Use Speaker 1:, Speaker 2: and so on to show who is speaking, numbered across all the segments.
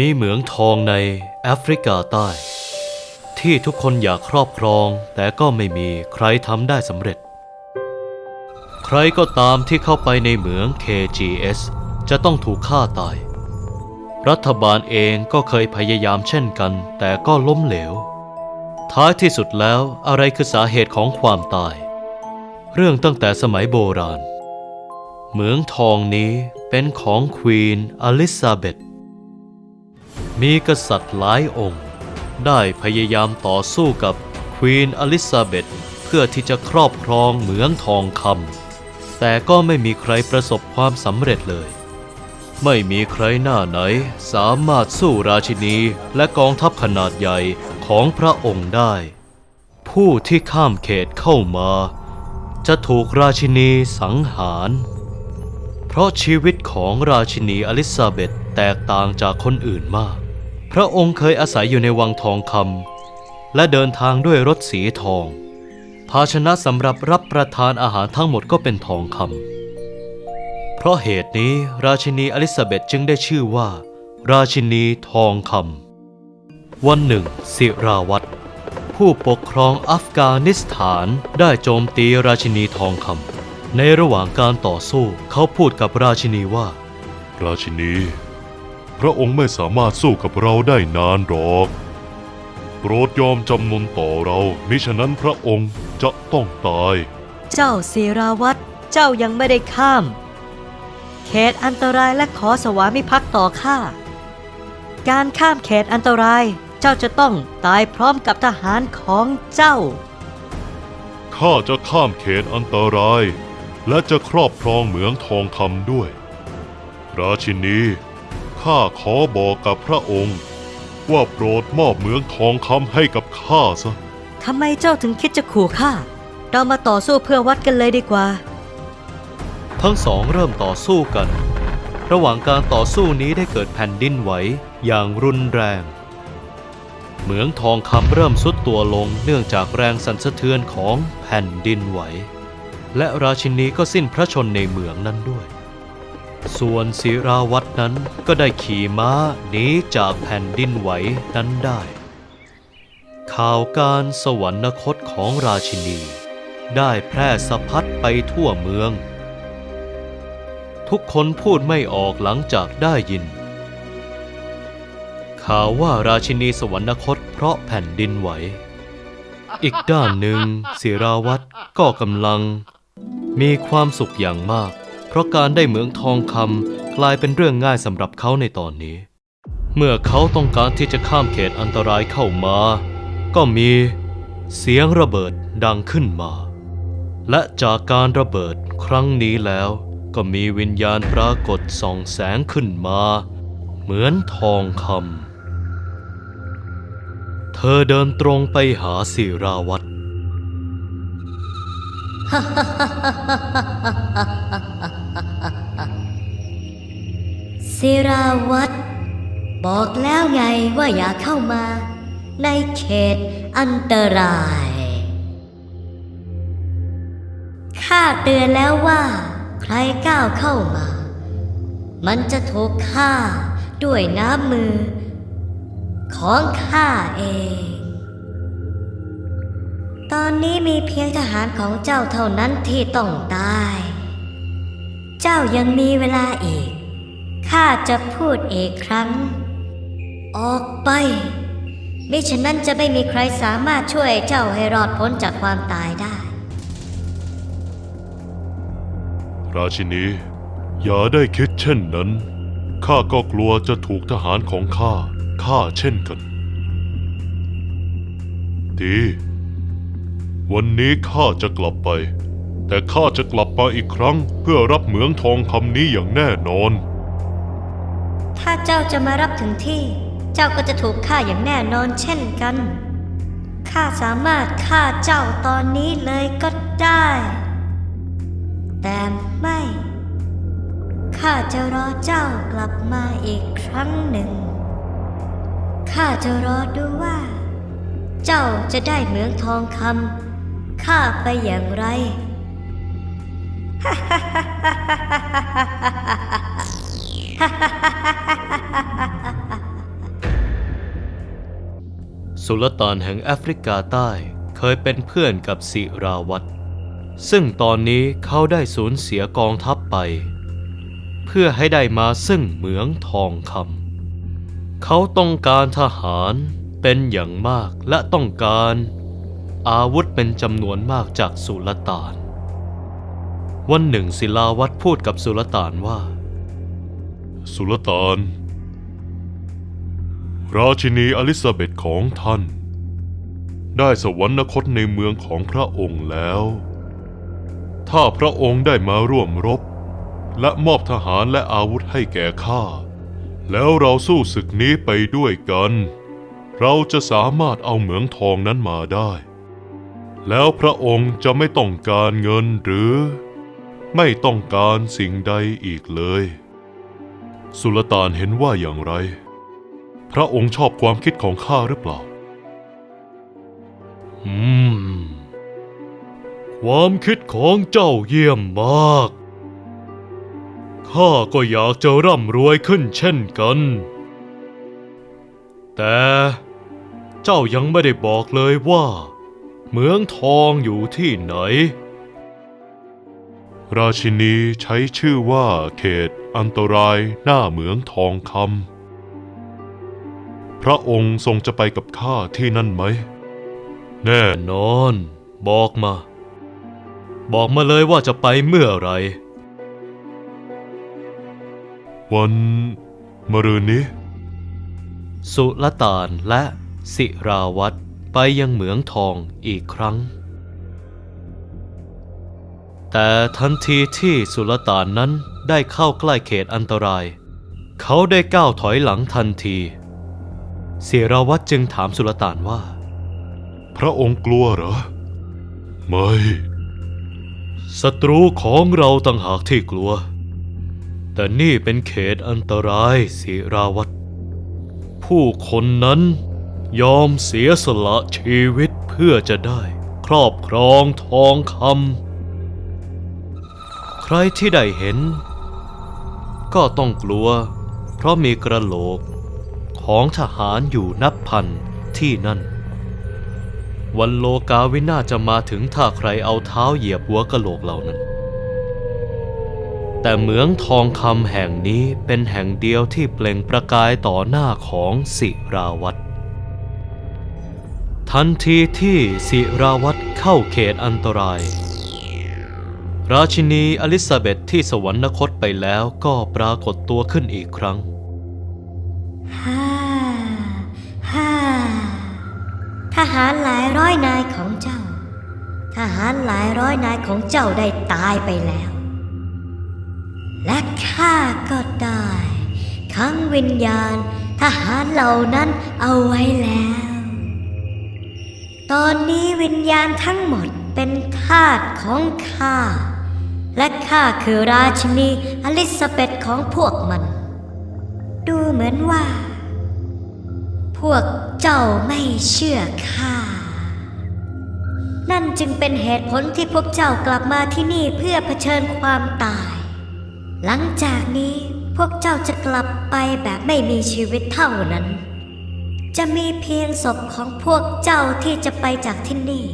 Speaker 1: มีเหมืองทองในแอฟริกาใต้ ที่ทุกคนอยากครอบครอง แต่ก็ไม่มีใครทำได้สำเร็จ ใครก็ตามที่เข้าไปในเหมือง KGS จะต้องถูกฆ่าตาย รัฐบาลเองก็เคยพยายามเช่นกัน แต่ก็ล้มเหลว ท้ายที่สุดแล้วอะไรคือสาเหตุของความตาย เรื่องตั้งแต่สมัยโบราณ เหมืองทองนี้เป็นของควีนอลิซาเบธ มีกษัตริย์หลายองค์ ได้พยายามต่อสู้กับควีนอลิซาเบธเพื่อที่จะครอบครองเหมืองทองคำแต่ก็ไม่มีใครประสบความสำเร็จเลย ไม่มีใครหน้าไหนสามารถสู้ราชินีและกองทัพขนาดใหญ่ของพระองค์ได้ ผู้ที่ข้ามเขตเข้ามา จะถูกราชินีสังหาร เพราะชีวิตของราชินีอลิซาเบธแตกต่างจากคนอื่นมาก พระองค์เคยอาศัยอยู่ในวังทองคำและเดินทางด้วยรถสีทอง ภาชนะสำหรับรับประทานอาหารทั้งหมดก็เป็นทองคำเพราะเหตุนี้ราชินีอลิซาเบธจึงได้ชื่อว่า ราชินีทองคำวันหนึ่ง สิราวัตรผู้ปกครองอัฟกานิสถานได้โจมตีราชินีทองคำในระหว่างการต่อสู้เขาพูดกับราชินีว่า
Speaker 2: ราชินี พระองค์ไม่สามารถสู้กับเราได้นานหรอก โปรดยอมจำนนต่อเรามิฉะนั้นพระองค์จะต้องตาย
Speaker 3: เจ้าเสราวัตรเจ้ายังไม่ได้ข้าม เขตอันตรายและขอสวามิภักดิ์ต่อข้า การข้ามเขตอันตรายเจ้าจะต้องตายพร้อมกับทหารของเจ้า
Speaker 2: ข้าจะข้ามเขตอันตราย และจะครอบครองเหมืองทองคำด้วย ราชินี ข้าขอบอกกับพระองค์ ว่าโปรดมอบเหมืองทองคำให้กับข้าซะ
Speaker 3: ทำไมเจ้าถึงคิดจะขู่ข้า เรามาต่อสู้เพื่อวัดกันเลยดีกว่า
Speaker 1: ทั้งสองเริ่มต่อสู้กัน ระหว่างการต่อสู้นี้ได้เกิดแผ่นดินไหวอย่างรุนแรง เหมืองทองคำเริ่มสุดตัวลงเนื่องจากแรงสั่นสะเทือนของแผ่นดินไหว และราชินีก็สิ้นพระชนในเหมืองนั้นด้วย ส่วนศิราวัตรนั้นก็ได้ขี่ม้าหนีจากแผ่นดินไหวนั้นได้ ข่าวการสวรรคตของราชินี ได้แพร่สะพัดไปทั่วเมือง ทุกคนพูดไม่ออกหลังจากได้ยิน ข่าวว่าราชินีสวรรคตเพราะแผ่นดินไหว อีกด้านหนึ่งศิราวัตรก็กำลังมีความสุขอย่างมาก ราะการได้เหมืองทองคำกลายเป็นเรื่องง่ายสำหรับเขาในตอนนี้ เมื่อเขาต้องการที่จะข้ามเขตอันตรายเข้ามา ก็มีเสียงระเบิดดังขึ้นมา และจากการระเบิดครั้งนี้แล้ว ก็มีวิญญาณปรากฏส่องแสงขึ้นมา เหมือนทองคำเธอเดินตรงไปหาศิราวัตร
Speaker 4: ศิราวัตรบอกแล้วไงว่าอย่าเข้ามา ในเขตอันตราย ข้าเตือนแล้วว่า ใครก้าวเข้ามา มันจะถูกฆ่าด้วยน้ำมือ ของข้าเอง ตอนนี้มีเพียงทหารของเจ้าเท่านั้นที่ต้องตาย เจ้ายังมีเวลาอีก ข้าจะพูดอีกครั้ง ออกไป มิฉะนั้นจะไม่มีใครสามารถช่วยเจ้าให้รอดพ้นจากความตายได้
Speaker 2: ราชินี อย่าได้คิดเช่นนั้น ข้าก็กลัวจะถูกทหารของข้าฆ่าเช่นกัน ดี วันนี้ข้าจะกลับไป แต่ข้าจะกลับมาอีกครั้งเพื่อรับเหมืองทองคำนี้อย่างแน่นอน
Speaker 4: ถ้าเจ้าจะมารับถึงที่ เจ้าก็จะถูกฆ่าอย่างแน่นอนเช่นกัน ข้าสามารถฆ่าเจ้าตอนนี้เลยก็ได้ แต่ไม่ ข้าจะรอเจ้ากลับมาอีกครั้งหนึ่ง ข้าจะรอดูว่า เจ้าจะได้เหมืองทองคำข้าไปอย่างไร
Speaker 1: สุลต่านแห่งแอฟริกาใต้เคยเป็นเพื่อนกับสิราวัตรซึ่งตอนนี้เขาได้สูญเสียกองทัพไป เพื่อให้ได้มาซึ่งเหมืองทองคำเขาต้องการทหารเป็นอย่างมากและต้องการอาวุธเป็นจำนวนมากจากสุลต่าน วันหนึ่งศิลาวัตรพูดกับสุลต่านว่า
Speaker 2: สุลต่าน ราชินีอลิซาเบธของท่าน ได้สวรรคตในเมืองของพระองค์แล้ว ถ้าพระองค์ได้มาร่วมรบ และมอบทหารและอาวุธให้แก่ข้า แล้วเราสู้ศึกนี้ไปด้วยกัน เราจะสามารถเอาเหมืองทองนั้นมาได้ แล้วพระองค์จะไม่ต้องการเงินหรือ ไม่ต้องการสิ่งใดอีกเลย สุลต่านเห็นว่าอย่างไร พระองค์ชอบความคิดของข้าหรือเปล่า
Speaker 1: อืม ความคิดของเจ้าเยี่ยมมาก ข้าก็อยากจะร่ำรวยขึ้นเช่นกัน แต่เจ้ายังไม่ได้บอกเลยว่า เหมืองทองอยู่ที่ไหน
Speaker 2: ราชินีใช้ชื่อว่าเขต อันตรายหน้าเหมืองทองคำพระองค์ทรงจะไปกับข้าที่นั่นไหม แน่
Speaker 1: นอน บอกมา บอกมาเลยว่าจะไปเมื่อไร
Speaker 2: วันมะรืนนี้
Speaker 1: สุลต่านและสิราวัตรไปยังเหมืองทองอีกครั้ง แต่ทันทีที่สุลต่านนั้น ได้เข้าใกล้เขตอันตราย เขาได้ก้าวถอยหลังทันทีสิราวัตรจึงถามสุลต่านว่า
Speaker 2: พระองค์กลัวเหรอ ไม่
Speaker 1: ศัตรูของเราต่างหากที่กลัว แต่นี่เป็นเขตอันตรายสิราวัตรผู้คนนั้นยอมเสียสละชีวิตเพื่อจะได้ ครอบครองทองคำใครที่ได้เห็น ก็ต้องกลัว เพราะมีกระโหลก ของทหารอยู่นับพันที่นั่น วันโลกาวินาจะมาถึงถ้าใครเอาเท้าเหยียบหัวกะโหลกเหล่านั้น แต่เหมืองทองคำแห่งนี้เป็นแห่งเดียวที่เปล่งประกายต่อหน้าของสิราวัตรทันทีที่สิราวัตรเข้าเขตอันตราย ราชินีอลิซาเบธที่สวรรคตไปแล้วก็ปรากฏตัวขึ้นอีกครั้ง
Speaker 4: ฮ่า ฮ่า ทหารหลายร้อยนายของเจ้า ทหารหลายร้อยนายของเจ้าได้ตายไปแล้ว และข้าก็ได้ขังวิญญาณทหารเหล่านั้นเอาไว้แล้ว ตอนนี้วิญญาณทั้งหมดเป็นทาสของข้า และข้าคือราชินีอลิซาเบธของพวกมัน ดูเหมือนว่า พวกเจ้าไม่เชื่อข้า นั่นจึงเป็นเหตุผลที่พวกเจ้ากลับมาที่นี่เพื่อเผชิญความตาย หลังจากนี้พวกเจ้าจะกลับไปแบบไม่มีชีวิตเท่านั้น จะมีเพียงศพของพวกเจ้าที่จะไปจากที่นี่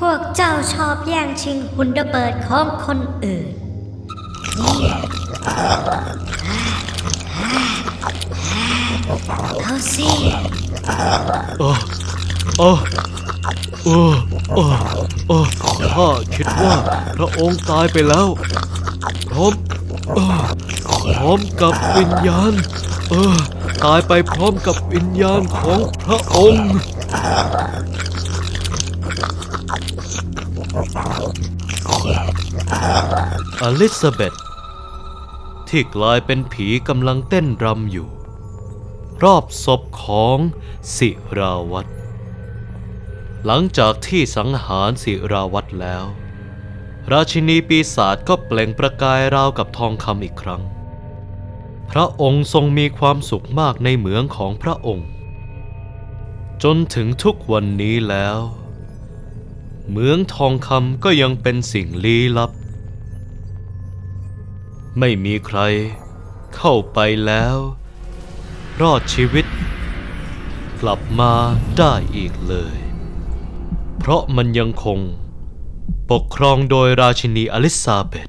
Speaker 4: พวกเจ้าชอบแย่งชิงหุ่นระเบิดของคนอื่น เอาสิ
Speaker 1: เออเออเออเออเออข้าคิดว่าพระองค์ตายไปแล้วพร้อมเออพร้อมกับวิญญาณ เออ ตายไปพร้อมกับวิญญาณของพระองค์ อลิซาเบธที่กลายเป็นผีกำลังเต้นรำอยู่ รอบศพของสิราวัตรหลังจากที่สังหารสิราวัตรแล้ว ราชินีปีศาจก็เปล่งประกายราวกับทองคำอีกครั้ง พระองค์ทรงมีความสุขมากในเหมืองของพระองค์ จนถึงทุกวันนี้แล้ว เหมืองทองคำก็ยังเป็นสิ่งลี้ลับ ไม่มีใครเข้าไปแล้ว รอดชีวิต กลับมาได้อีกเลย เพราะมันยังคง ปกครองโดยราชินีอลิซาเบธ